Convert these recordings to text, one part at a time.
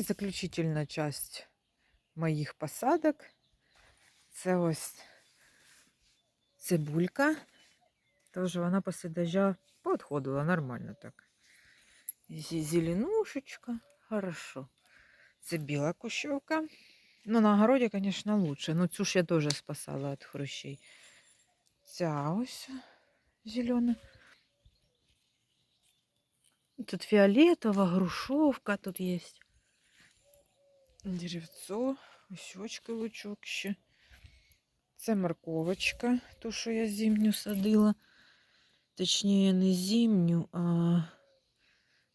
і заключительна часть моїх посадок. Це ось цибулька. Тож вона після дождя поотходила нормально так. Зі- Зеленушечка. Хорошо. Це біла кущовка. Ну, на огороді, звісно, лучше. Ну, цю ж я теж спасала від хрущей. Ця ось зелена. Тут фиолетово, грушовка тут есть. Деревцо, осьочка лучок ще. Це морковочка, ту, що я зимню садила. Точніше, не зимню, а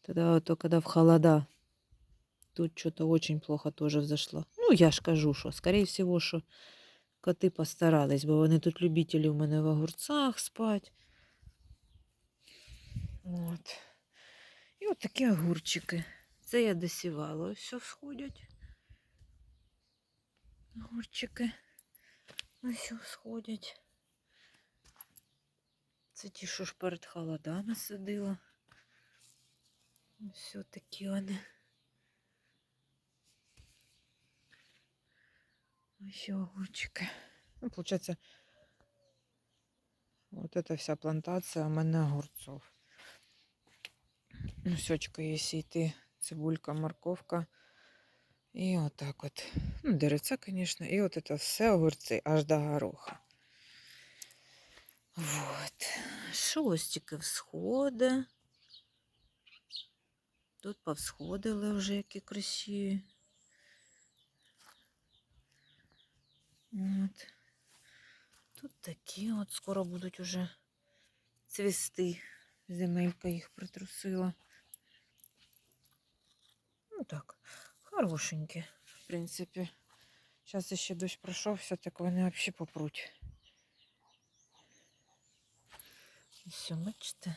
тогда, то, когда в холода. Тут что-то очень плохо тоже взошло. Ну, я ж кажу, що, скорее всего, що коти постарались, бо вони тут любителі у мене в огурцах спать. От. І от такі огурчики. Це я досівала. Все сходять. Огурчики. Ось сходять. Це ті, що ж перед холодами садила. Ось такі вони. Ось огурчики. Ну, получается, вот эта вся плантация у мене огурцов. Ну, сьочка, якщо йти, цибулька, морковка. І отак от. Ну, деревця, звісно. І от це все огурці аж до гороха. Вот. Шостики всходи. Тут повсходили вже які красиві. От. Тут такі от скоро будуть уже цвісти. Земелька їх притрусила. Ну так, хорошенькі, в принципі. Зараз ще дощ пройшовся, так вони взагалі попруть. Все, бачите?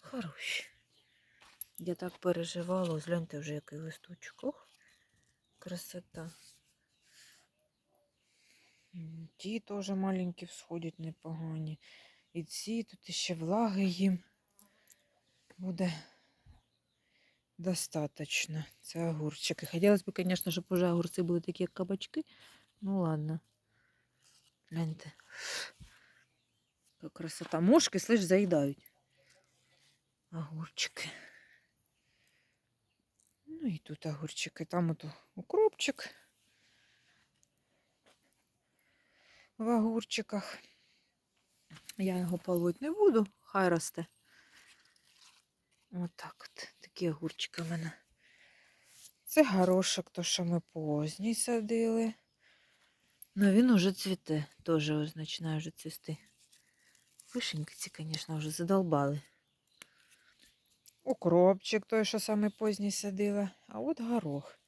Хороші. Я так переживала, ось гляньте вже який листочок. Ох, красота. Ті теж маленькі всходять непогані. І ці тут ще влаги їм буде достаточно. Це огурчики. Хотілося б, звісно, щоб уже огурці були такі, як кабачки. Ну ладно. Гляньте. Красота. Мошки, слышь, заїдають. Огурчики. Ну і тут огурчики. Там ото укропчик. В огурчиках. Я його полоть не буду, хай росте. Отак от. Такі огурчики в мене. Це горошок, то що ми поздній садили. Ну він уже цвіте, теж починає вже цвісти. Вишеньки ці, звісно, вже задолбали. Укропчик, той, що саме поздній садила. А от горох.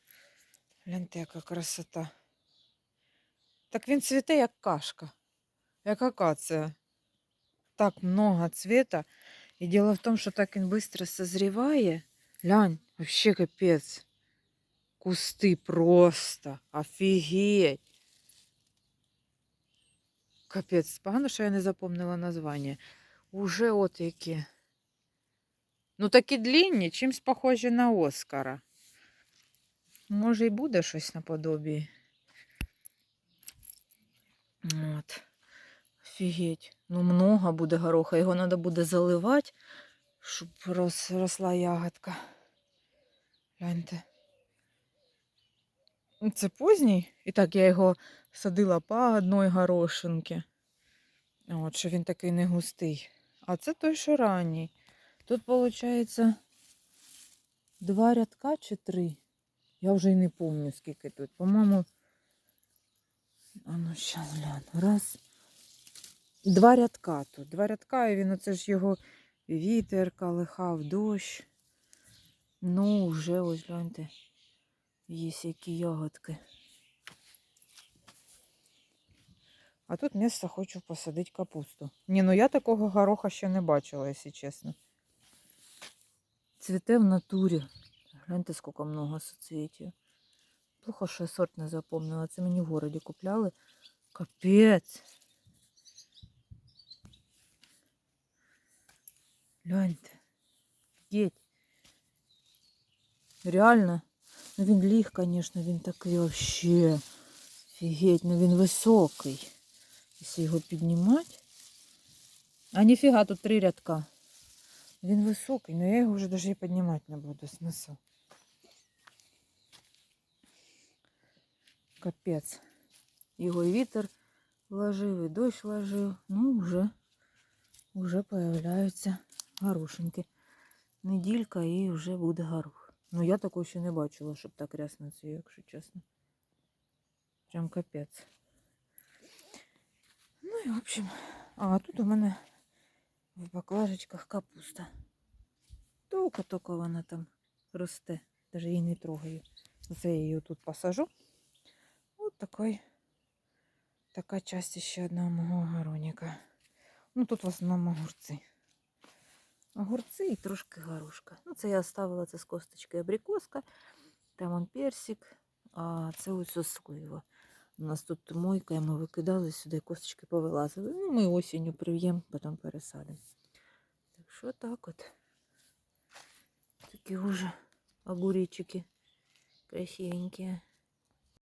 Гляньте, яка красота. Так він цвіте, як кашка, як акація. Так много цвета. І діло в тому, що так він швидко созріває. Глянь, вообще капець. Кусти просто. Офігеть. Капець, погано, що я не запомнила названня. Уже от які. Ну такі длінні, чимсь похожі на Оскара. Може, і буде щось наподобі. От. Офігеть. Ну, много буде гороха. Його треба буде заливати, щоб рос, росла ягодка. Гляньте. Ну, Це поздній. І так я його садила по одній горошинці. От, що він такий не густий. А це той, що ранній. Тут, виходить, два рядка чи три. Я вже й не пам'ятаю, скільки тут. По-моєму. А ну, зараз гляну. Раз. Два рядка тут. Два рядка, і він оце ж його вітер калихав, дощ. Ну, вже ось гляньте. Є які ягодки. А тут місце хочу посадити капусту. Ні, ну я такого гороха ще не бачила, якщо чесно. Цвіте в натурі. Гляньте, скільки много соцвітів. Плохо, що я сорт не запомнила. Це мені в городі купляли. Капець. Гляньте. Геть. Реально Ну він ліг, звісно, він такий вообще. Офігеть, ну він високий. Якщо його піднімати. А ніфіга, тут три рядка. Він високий, але я його вже навіть і піднімати не буду смисл. Капець. Його і вітер вложив, і дощ вложив. Ну, вже, вже появляються Горошинки. Неділька і вже буде горох. Ну, я такого ще не бачила, щоб так рясно це, якщо чесно. Прям капець. Ну і в общем. А тут у мене в баклажечках капуста. Тільки-тільки вона там росте. Даже її не трогаю. Це я її тут посажу. От такий, така часть ще одного мого огороніка. Ну тут в основному огурці. Огурці і трошки горошка. Ну, це я оставила це з косточки абрикоска. Там он персик, а це ось слива. У нас тут мойка, ми викидали сюди, косточки повилазили. Ну, ми осінню прив'ємо, потім пересадимо. Так що так от. Такі уже огуречики красивенькі.